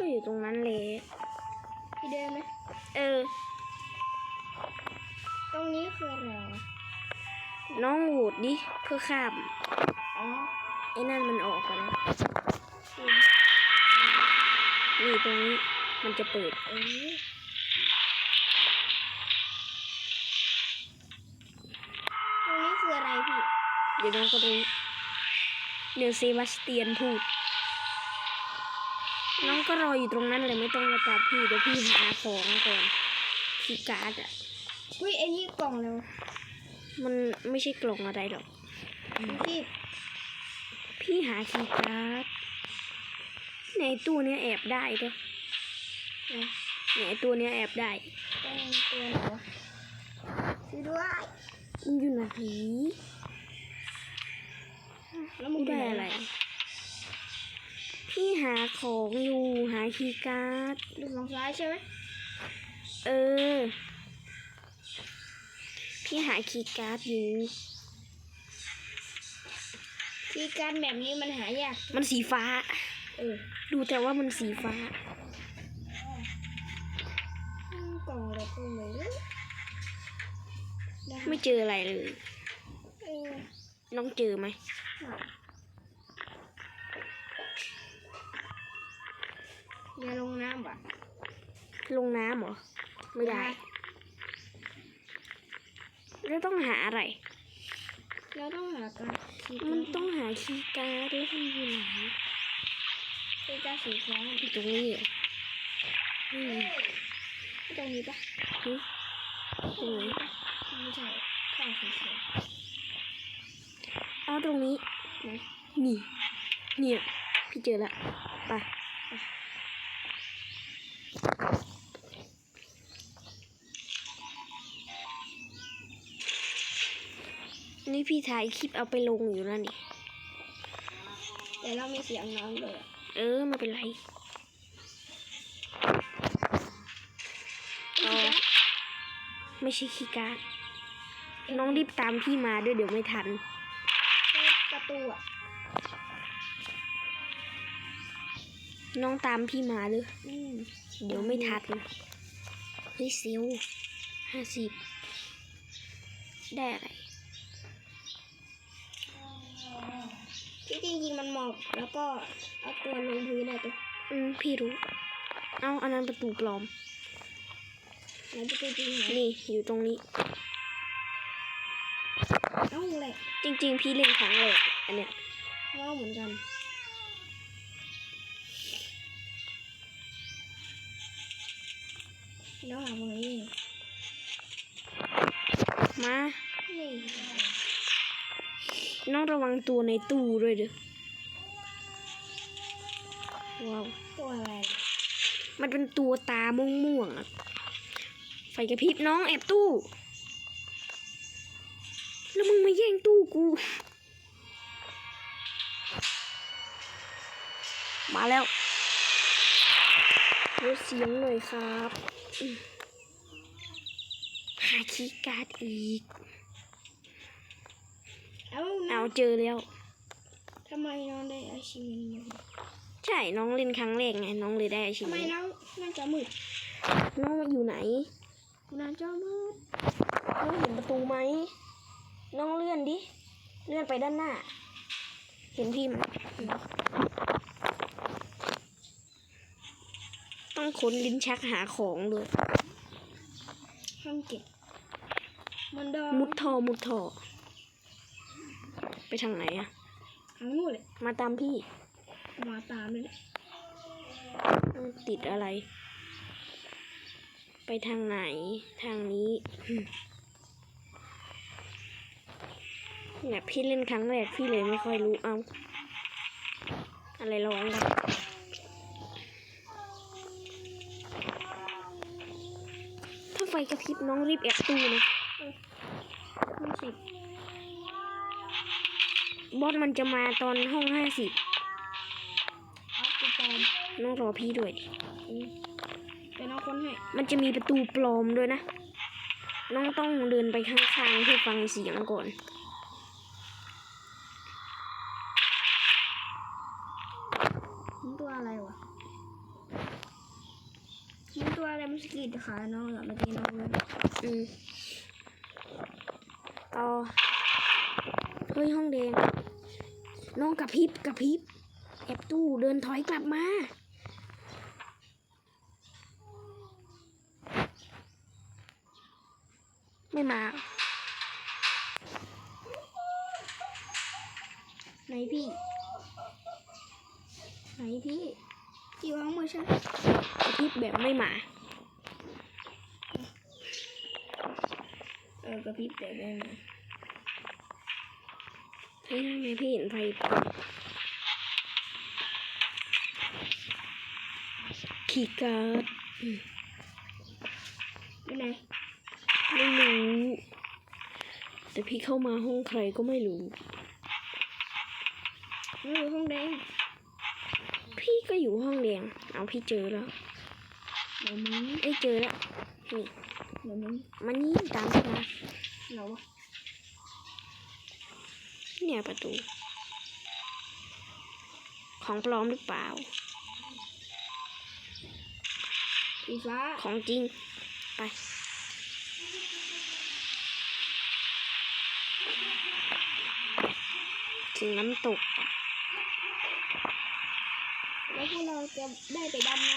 ก็อยู่ตรงนั้นเลยพี่เดินไหมเออ ตรงนี้คืออะไรวะน้องโหวตดิเพื่อข้ามอ๋อไอ้นั่นมันออกไปแล้วนี่ตรงนี้มันจะเปิดเออตรงนี้คืออะไรพี่ เดี๋ยวน้องก็รู้เดี๋ยวเซบาสเตียนพูด น้องก็รออยู่ตรงนั้นเลยไม่ต้องมาตามพี่เดี๋ยวพี่หาของก่อนคีย์การ์ดอะอุ้ยไอ้นี่กล่องแล้ว มันไม่ใช่กล่องอะไรหรอก พี่ พี่หาคีย์การ์ดในตู้เนี้ยแอบได้ด้วยเนี่ยไอ้ตัวเนี้ยแอบได้เป็นตัวไหนวะช่วยด้วยมันอยู่ไหนแล้วมึไม่งได้อะไรพี่หาของอยู่หาคีย์การ์ดดูฝั่งซ้ายใช่ไหมเออ พี่หาคีย์การ์ดอยู่ที่การแบบนี้มันหายาก มันสีฟ้า เออ ดูแต่ว่ามันสีฟ้าอืมกล่องอะไรก็ไม่รู้นะคะไม่เจออะไรเลยเออน้องเจอไหม อย่าลงน้ำว่ะลงน้ำเหรอ ไม่ได้ แล้วต้องหาอะไร เราต้องหาการที่มันต้องหาคีย์การ์ดแล้วมันอยู่ไหนเป็นการสีฟ้าอยู่ตรงนี้เหรออืมตรงนี้ปะหึตรงไหนไม่ใช่ข้างสีเขียวเอาตรงนี้ไหนนี่ เนี่ย พี่เจอละไป พี่ถ่ายคลิปเอาไปลงอยู่นะนี่แต่เรามีเสียงน้องเลยอะเออไม่เป็นไรเอาไม่ใช่คีย์การ์ดน้องรีบตามพี่มาด้วยเดี๋ยวไม่ทันแล้วประตูอะน้องตามพี่มาเลยอืมเดี๋ยวไม่ทันเฮ้ยเซลห้าสิบได้อะไร ที่จริงๆมันหมอบแล้วก็เอาตัวลงพื้นได้ตัวอืมพี่รู้ เอาอันนั้นประตูปลอมไหนประตูจริงไหนนี่อยู่ตรงนี้ เอ้าแหละจริง ๆ พี่เล่นครั้งแรกอันเนี้ยเอ้าเหมือนกันแล้วหาตรงนี้มา นี่น้องระวังตัวในตู้ด้วยเด้อว้าวตัวอะไรมันเป็นตัวตาม่วงๆอะไฟกระพริบน้องแอบตู้ แล้วมึงมาแย่งตู้กู มาแล้วลดเสียงหน่อยครับอืมหาคีย์การ์ดอีกเอ้าเอาน้าเจอแล้ว ทำไมน้องได้อาชีพนี้ใช่น้องเล่นครั้งแรกไงน้องเลยได้อาชีพทำไมนี้น้องน่าจะมืดน้องอยู่ไหนน่าจะมืดน้องเห็นประตูไหมน้องเลื่อนดิเลื่อนไปด้านหน้า เห็นพี่ไหมต้องค้นลิ้นชักหาของเลยห้องเก็บมันเดินมุดท่อมุดท่อ ไปทางไหนอะทางนู้นเลยมาตามพี่ มาตามเลยแหละอืมติดอะไร ไปทางไหน ทางนี้อืมเนี่ยพี่เล่นครั้งแรกพี่เลยไม่ค่อยรู้เอา อะไรร้องกันถ้าไฟกระพริบน้องรีบแอบตู้นะไม่สิ บบอสมันจะมาตอนห้องห้าสิบเอากูปลอมน้องรอพี่ด้วยดิอืมเป็นเอาคนให้มันจะมีประตูปลอมด้วยนะ น้องต้องเดินไปข้างๆเพื่อฟังเสียงก่อนมันตัวอะไรวะมันตัวอะไรมันสะกิดขาน้องเหรอมาตีน้องเลยอืมต่อเฮ้ยห้องแดง น้องกระพริบกระพริบแอบตู้เดินถอยกลับมา ไม่มา ไหนพี่ ไหนพี่พี่วางมือฉันกระพริบแบบไม่มาเออกระพริบแต่ได้ไหม เฮ้ยทำไมพี่เห็นไฟขีย์การ์ดไปไหนไม่รู้แต่พี่เข้ามาห้องใครก็ไม่รู้มันอยู่ห้องแดง พี่ก็อยู่ห้องแดง เอาพี่เจอแล้วเดี๋ยวมึงเอ้เจอแล้วนี่เดี๋ยวมึงมานี่ตามพี่มาเรอวะ เนี่ยประตู ของปลอมหรือเปล่า สีฟ้า ของจริง ไปถึงน้ำตก แล้วพวกเราจะได้ไปดำน้ำ